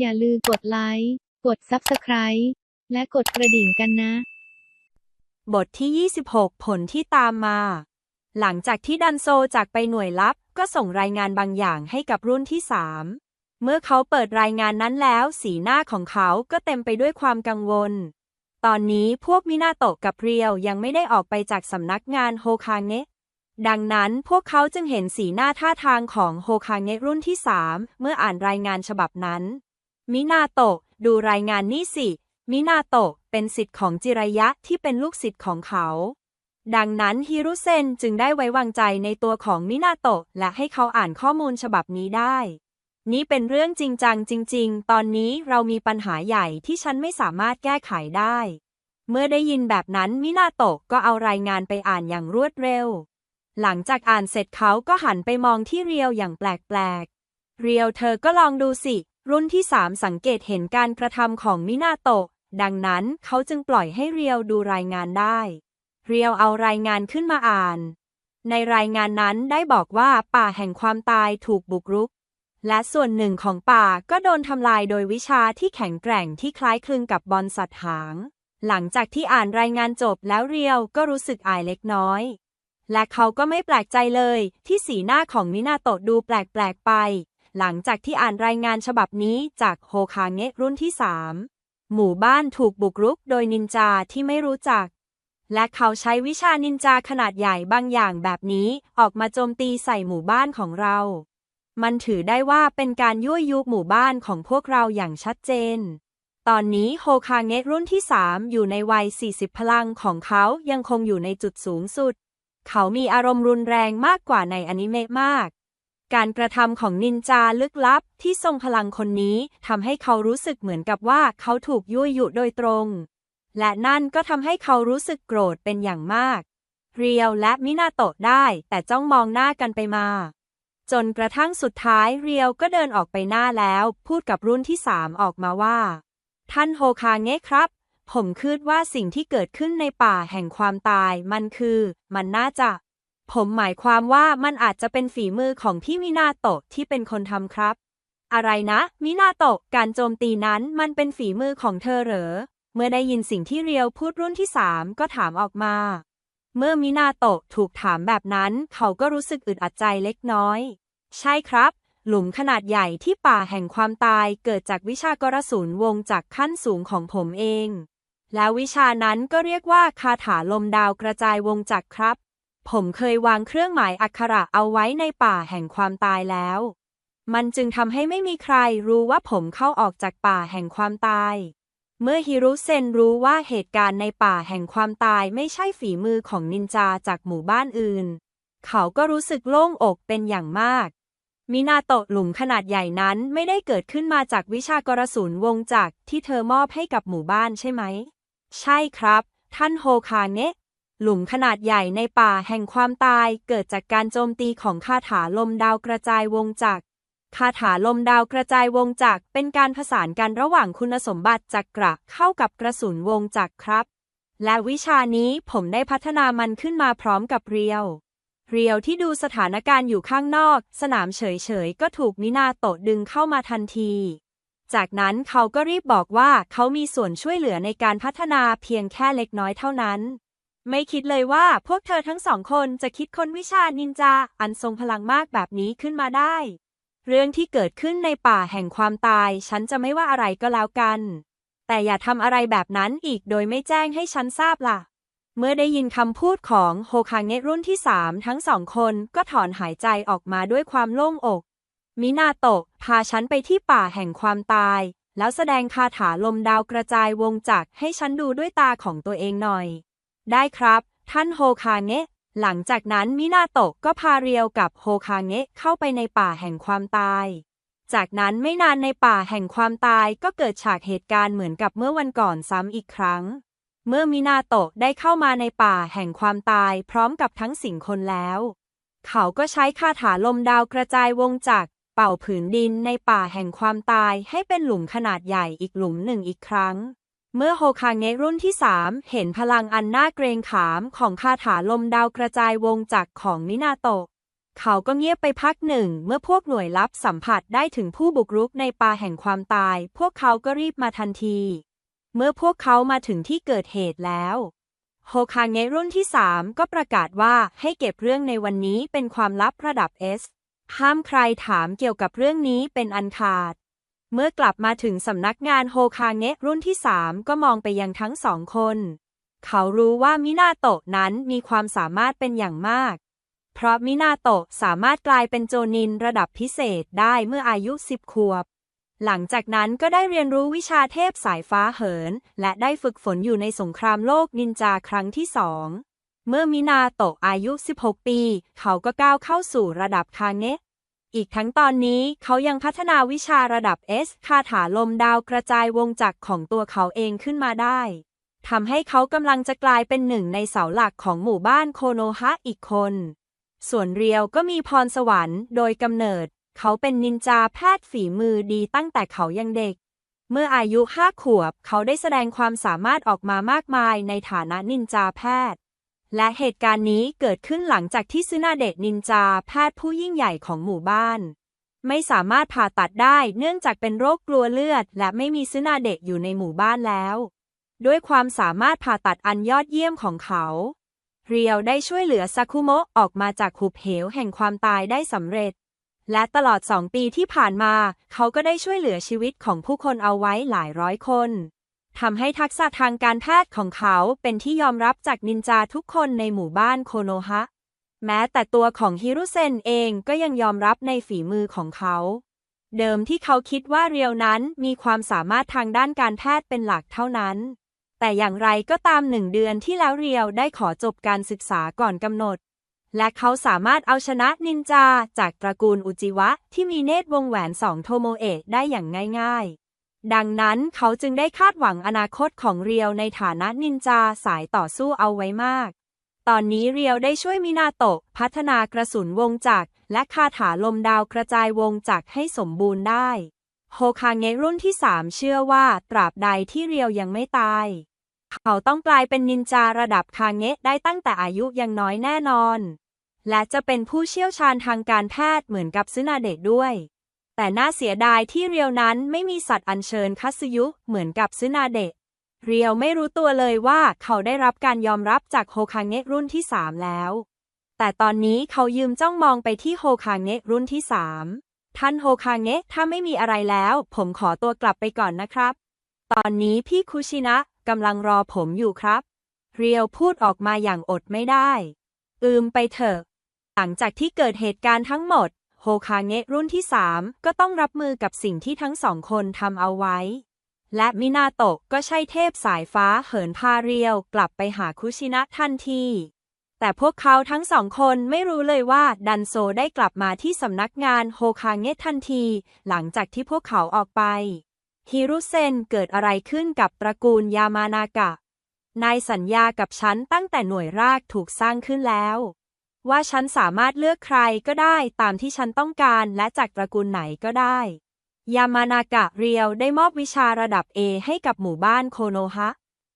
อย่าลืมกดไลค์ กด Subscribe และกดกระดิ่งกันนะ บทที่ 26 ผลที่ตามมา หลังจากที่ดันโซจากไปหน่วยลับ ก็ส่งรายงานบางอย่างให้กับรุ่นที่สามเมื่อเขาเปิดรายงานนั้นแล้ว สีหน้าของเขาก็เต็มไปด้วยความกังวล ตอนนี้พวกมินาโตะกับเรียวยังไม่ได้ออกไปจากสำนักงานโฮคาเงะดังนั้นพวกเขาจึงเห็นสีหน้าท่าทางของโฮคาเงะรุ่นที่สามเมื่ออ่านรายงานฉบับนั้น มินาโตะ ดูรายงานนี่สิ มินาโตะ เป็นสิทธิ์ของจิรายะที่เป็นลูกศิษย์ของเขา ดังนั้นฮิรุเซนจึงได้ไว้วางใจในตัวของมินาโตะ และให้เขาอ่านข้อมูลฉบับนี้ได้ นี่เป็นเรื่องจริงจังจริง ๆ ตอนนี้เรามีปัญหาใหญ่ที่ฉันไม่สามารถแก้ไขได้ เมื่อได้ยินแบบนั้นมินาโตะก็เอารายงานไปอ่านอย่างรวดเร็ว หลังจากอ่านเสร็จเขาก็หันไปมองที่เรียวอย่างแปลกๆเรียวเธอก็ลองดูสิ รุ่นที่สามสังเกตเห็นการกระทำของมินาโตะ ดังนั้นเขาจึงปล่อยให้เรียวดูรายงานได้ เรียวเอารายงานขึ้นมาอ่าน ในรายงานนั้นได้บอกว่าป่าแห่งความตายถูกบุกรุก และส่วนหนึ่งของป่าก็โดนทำลายโดยวิชาที่แข็งแกร่งที่คล้ายคลึงกับบอลสัตว์หาง หลังจากที่อ่านรายงานจบแล้วเรียวก็รู้สึกอายเล็กน้อยและเขาก็ไม่แปลกใจเลย ที่สีหน้าของมินาโตะดูแปลกๆไป หลังจากที่อ่านรายงานฉบับนี้จากโฮคาเงะรุ่นที่สามหมู่บ้านถูกบุกรุกโดยนินจาที่ไม่รู้จัก และเขาใช้วิชานินจาขนาดใหญ่บางอย่างแบบนี้ออกมาโจมตีใส่หมู่บ้านของเรา มันถือได้ว่าเป็นการยั่วยุหมู่บ้านของพวกเราอย่างชัดเจน ตอนนี้โฮคาเงะรุ่นที่3อยู่ในวัย 40 พลังของเขายังคงอยู่ในจุดสูงสุด เขามีอารมณ์รุนแรงมากกว่าในอนิเมะมาก การกระทำของนินจาลึกลับที่ทรงพลังคนนี้ทำให้เขารู้สึกเหมือนกับว่าเขาถูกยั่วยุโดยตรง และนั่นก็ทำให้เขารู้สึกโกรธเป็นอย่างมาก เรียวและมินาโตะได้แต่จ้องมองหน้ากันไปมา จนกระทั่งสุดท้ายเรียวก็เดินออกไปหน้าแล้ว พูดกับรุ่นที่สามออกมาว่า ท่านโฮคาเงะครับ ผมคิดว่าสิ่งที่เกิดขึ้นในป่าแห่งความตายมันคือ มันน่าจะ ผมหมายความว่ามันอาจจะเป็นฝีมือของพี่มินาโตะที่เป็นคนทำครับ อะไรนะ มินาโตะการโจมตีนั้นมันเป็นฝีมือของเธอเหรอ เมื่อได้ยินสิ่งที่เรียวพูดรุ่นที่สามก็ถามออกมา เมื่อมินาโตะถูกถามแบบนั้น เขาก็รู้สึกอึดอัดใจเล็กน้อย ใช่ครับ หลุมขนาดใหญ่ที่ป่าแห่งความตายเกิดจากวิชากรสุนวงจากขั้นสูงของผมเอง แล้ววิชานั้นก็เรียกว่าคาถาลมดาวกระจายวงจักรครับ ผมเคยวางเครื่องหมายอักขระเอาไว้ในป่าแห่งความตายแล้ว มันจึงทำให้ไม่มีใครรู้ว่าผมเข้าออกจากป่าแห่งความตาย เมื่อฮิรุเซนรู้ว่าเหตุการณ์ในป่าแห่งความตายไม่ใช่ฝีมือของนินจาจากหมู่บ้านอื่น เขาก็รู้สึกโล่งอกเป็นอย่างมาก มินาโตะหลุมขนาดใหญ่นั้นไม่ได้เกิดขึ้นมาจากวิชากรสุนวงจักรที่เธอมอบให้กับหมู่บ้านใช่ไหม ใช่ครับ ท่านโฮคาเนะ หลุมขนาดใหญ่ในป่าแห่งความตายเกิดจากการโจมตีของคาถาลมดาวกระจายวงจักรคาถาลมดาวกระจายวงจักรเป็นการผสานกันระหว่างคุณสมบัติจักระเข้ากับกระสุนวงจักรครับ และวิชานี้ผมได้พัฒนามันขึ้นมาพร้อมกับเรียว เรียวที่ดูสถานการณ์อยู่ข้างนอก สนามเฉยๆ ก็ถูกมินาโตะดึงเข้ามาทันที จากนั้นเขาก็รีบบอกว่าเขามีส่วนช่วยเหลือในการพัฒนาเพียงแค่เล็กน้อยเท่านั้น ไม่คิดเลยว่าพวกเธอทั้งสองคนจะคิดค้นวิชานินจา อันทรงพลังมากแบบนี้ขึ้นมาได้ เรื่องที่เกิดขึ้นในป่าแห่งความตาย ฉันจะไม่ว่าอะไรก็แล้วกัน แต่อย่าทำอะไรแบบนั้นอีกโดยไม่แจ้งให้ฉันทราบล่ะ เมื่อได้ยินคำพูดของโฮคาเงะรุ่นที่สามทั้งสองคนก็ถอนหายใจออกมาด้วยความโล่งอก มินาโตะพาฉันไปที่ป่าแห่งความตาย แล้วแสดงคาถาลมดาวกระจายวงจักรให้ฉันดูด้วยตาของตัวเองหน่อย ได้ครับ ท่านโฮคาเงะ หลังจากนั้นมินาโตะก็พาเรียวกับโฮคาเงะเข้าไปในป่าแห่งความตาย จากนั้นไม่นานในป่าแห่งความตายก็เกิดฉากเหตุการณ์เหมือนกับเมื่อวันก่อนซ้ำอีกครั้ง เมื่อมินาโตะได้เข้ามาในป่าแห่งความตายพร้อมกับทั้งสิ่งคนแล้ว เขาก็ใช้คาถาลมดาวกระจายวงจักรเป่าผืนดินในป่าแห่งความตายให้เป็นหลุมขนาดใหญ่อีกหลุมหนึ่งอีกครั้ง เมื่อโฮคาเงะรุ่นที่สามเห็นพลังอันน่าเกรงขามของคาถาลมดาวกระจายวงจักรของมินาโตะ เขาก็เงียบไปพักหนึ่ง เมื่อพวกหน่วยลับสัมผัสได้ถึงผู้บุกรุกในป่าแห่งความตาย พวกเขาก็รีบมาทันที เมื่อพวกเขามาถึงที่เกิดเหตุแล้วโฮคาเงะรุ่นที่ 3 ก็ประกาศว่าให้เก็บเรื่องในวันนี้เป็นความลับระดับ S ห้ามใครถามเกี่ยวกับเรื่องนี้เป็นอันขาด เมื่อกลับมาถึงสำนักงานโฮคาเงะรุ่นที่3ก็มองไปยังทั้งสองคน เขารู้ว่ามินาโตะนั้นมีความสามารถเป็นอย่างมาก เพราะมินาโตะสามารถกลายเป็นโจนินระดับพิเศษได้เมื่ออายุ10ขวบ หลังจากนั้นก็ได้เรียนรู้วิชาเทพสายฟ้าเหิน และได้ฝึกฝนอยู่ในสงครามโลกนินจาครั้งที่สองเมื่อมินาโตะอายุ 16 ปี เขาก็ก้าวเข้าสู่ระดับคาเงะ อีกทั้งตอนนี้เขายังพัฒนาวิชาระดับ S คาถาลมดาวกระจายวงจักรของตัวเขาเองขึ้นมาได้ทำให้เขากำลังจะกลายเป็นหนึ่งในเสาหลักของหมู่บ้านโคโนฮะอีกคน ส่วนเรียวก็มีพรสวรรค์โดยกำเนิด เขาเป็นนินจาแพทย์ฝีมือดีตั้งแต่เขายังเด็ก เมื่ออายุห้าขวบเขาได้แสดงความสามารถออกมามากมายในฐานะนินจาแพทย์ และเหตุการณ์นี้เกิดขึ้นหลังจากที่ซึนาเดะนินจา แพทย์ผู้ยิ่งใหญ่ของหมู่บ้าน ไม่สามารถผ่าตัดได้เนื่องจากเป็นโรคกลัวเลือด และไม่มีซึนาเดะอยู่ในหมู่บ้านแล้ว ด้วยความสามารถผ่าตัดอันยอดเยี่ยมของเขา เรียวได้ช่วยเหลือซาคุโมะออกมาจากหุบเหวแห่งความตายได้สำเร็จ และตลอดสองปีที่ผ่านมา เขาก็ได้ช่วยเหลือชีวิตของผู้คนเอาไว้หลายร้อยคน ทำให้ทักษะทางการแพทย์ของเขาเป็นที่ยอมรับจากนินจาทุกคนในหมู่บ้านโคโนฮะ แม้แต่ตัวของฮิรุเซนเองก็ยังยอมรับในฝีมือของเขา เดิมที่เขาคิดว่าเรียวนั้นมีความสามารถทางด้านการแพทย์เป็นหลักเท่านั้น แต่อย่างไรก็ตามหนึ่งเดือนที่แล้วเรียวได้ขอจบการศึกษาก่อนกำหนด และเขาสามารถเอาชนะนินจาจากตระกูลอุจิวะที่มีเนตรวงแหวนสองโทโมเอะได้อย่างง่ายๆ ดังนั้นเขาจึงได้คาดหวังอนาคตของเรียวในฐานะนินจาสายต่อสู้เอาไว้มาก ตอนนี้เรียวได้ช่วยมินาโตะพัฒนากระสุนวงจักรและคาถาลมดาวกระจายวงจักรให้สมบูรณ์ได้ โฮคาเงะรุ่นที่สามเชื่อว่าตราบใดที่เรียวยังไม่ตาย เขาต้องกลายเป็นนินจาระดับคาเงะได้ตั้งแต่อายุยังน้อยแน่นอน และจะเป็นผู้เชี่ยวชาญทางการแพทย์เหมือนกับซึนาเดะด้วย แต่น่าเสียดายที่เรียวนั้นไม่มีสัตว์อัญเชิญคัสยุเหมือนกับซึนาเดะ เรียวไม่รู้ตัวเลยว่าเขาได้รับการยอมรับจากโฮคาเงะรุ่นที่สามแล้ว แต่ตอนนี้เขายืมจ้องมองไปที่โฮคาเงะรุ่นที่สามท่านโฮคาเงะถ้าไม่มีอะไรแล้ว ผมขอตัวกลับไปก่อนนะครับ ตอนนี้พี่คุชินะกำลังรอผมอยู่ครับ เรียวพูดออกมาอย่างอดไม่ได้ อืมไปเถอะ หลังจากที่เกิดเหตุการณ์ทั้งหมด ฮคาเงะรุ่นที่สามก็ต้องรับมือกับสิ่งที่ทั้งสองคนทำเอาไว้ และมินาโตะก็ใช่เทพสายฟ้าเหินพาเรียวกลับไปหาคุชินะทันที แต่พวกเขาทั้งสองคนไม่รู้เลยว่าดันโซได้กลับมาที่สำนักงานโฮคาเงะทันที หลังจากที่พวกเขาออกไป ฮิรุเซนเกิดอะไรขึ้นกับตระกูลยามานากะ นายสัญญากับฉันตั้งแต่หน่วยรากถูกสร้างขึ้นแล้ว ว่าฉันสามารถเลือกใครก็ได้ตามที่ฉันต้องการและจากตระกูลไหนก็ได้ ยามานากะเรียวได้มอบวิชาระดับ A ให้กับหมู่บ้านโคโนฮะ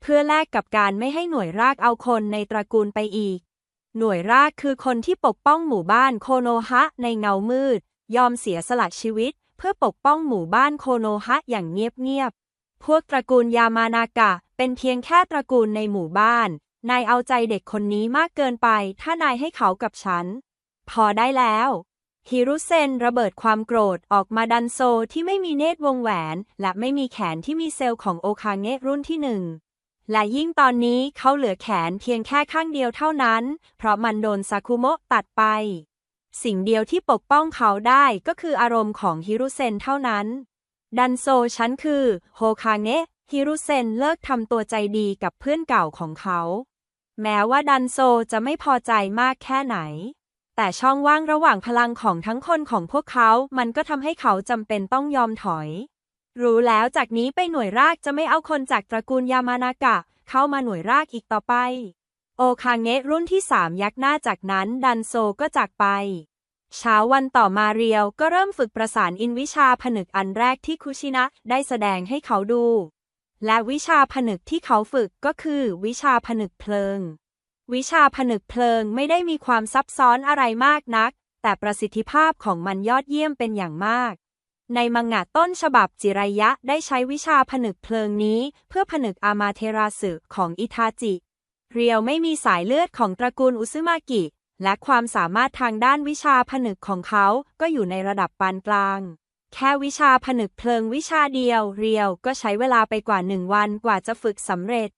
เพื่อแลกกับการไม่ให้หน่วยรากเอาคนในตระกูลไปอีก หน่วยรากคือคนที่ปกป้องหมู่บ้านโคโนฮะในเงามืด ยอมเสียสละชีวิต เพื่อปกป้องหมู่บ้านโคโนฮะอย่างเงียบๆพวกตระกูลยามานากะเป็นเพียงแค่ตระกูลในหมู่บ้าน นายเอาใจเด็กคนนี้มากเกินไป ถ้านายให้เขากับฉัน พอได้แล้ว ฮิรุเซนระเบิดความโกรธออกมาดันโซที่ไม่มีเนตรวงแหวน และไม่มีแขนที่มีเซลล์ของโอคาเงะรุ่นที่หนึ่งและยิ่งตอนนี้เขาเหลือแขนเพียงแค่ข้างเดียวเท่านั้น เพราะมันโดนซาคุโมะตัดไป สิ่งเดียวที่ปกป้องเขาได้ก็คืออารมณ์ของฮิรุเซนเท่านั้น ดันโซฉันคือ โฮคาเงะฮิรุเซนเลิกทำตัวใจดีกับเพื่อนเก่าของเขา แม้ว่าดันโซจะไม่พอใจมากแค่ไหน แต่ช่องว่างระหว่างพลังของทั้งคนของพวกเขา มันก็ทำให้เขาจำเป็นต้องยอมถอย รู้แล้วจากนี้ไปหน่วยรากจะไม่เอาคนจากตระกูลยามานากะ เข้ามาหน่วยรากอีกต่อไป โอคาเงะรุ่นที่สามยักหน้าจากนั้นดันโซก็จากไป เช้าวันต่อมาเรียวก็เริ่มฝึกประสานอินวิชาผนึกอันแรกที่คุชินะได้แสดงให้เขาดู และวิชาผนึกที่เขาฝึกก็คือ วิชาผนึกเพลิง วิชาผนึกเพลิงไม่ได้มีความซับซ้อนอะไรมากนัก แต่ประสิทธิภาพของมันยอดเยี่ยมเป็นอย่างมาก ในมังงะต้นฉบับจิรยะได้ใช้วิชาผนึกเพลิงนี้ เพื่อผนึกอามาเทราสึของอิทาจิ เรียวไม่มีสายเลือดของตระกูลอุซึมากิ และความสามารถทางด้านวิชาผนึกของเขาก็อยู่ในระดับปานกลาง แค่วิชาผนึกเพลิงวิชาเดียว เรียวก็ใช้เวลาไปกว่าหนึ่งวันกว่าจะฝึกสำเร็จ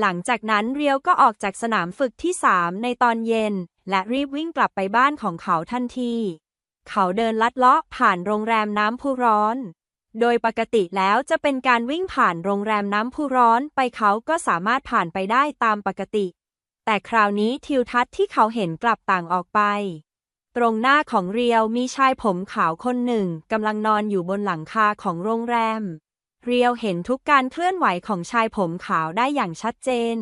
หลังจากนั้นเรียวก็ออกจากสนามฝึกที่สามในตอนเย็น และรีบวิ่งกลับไปบ้านของเขาทันที เขาเดินลัดเลาะผ่านโรงแรมน้ำพุร้อน โดยปกติแล้วจะเป็นการวิ่งผ่านโรงแรมน้ำพุร้อนไปเขาก็สามารถผ่านไปได้ตามปกติ แต่คราวนี้ทิวทัศน์ที่เขาเห็นกลับต่างออกไป ตรงหน้าของเรียวมีชายผมขาวคนหนึ่งกำลังนอนอยู่บนหลังคาของโรงแรม เรียวเห็นทุกการเคลื่อนไหวของชายผมขาวได้อย่างชัดเจน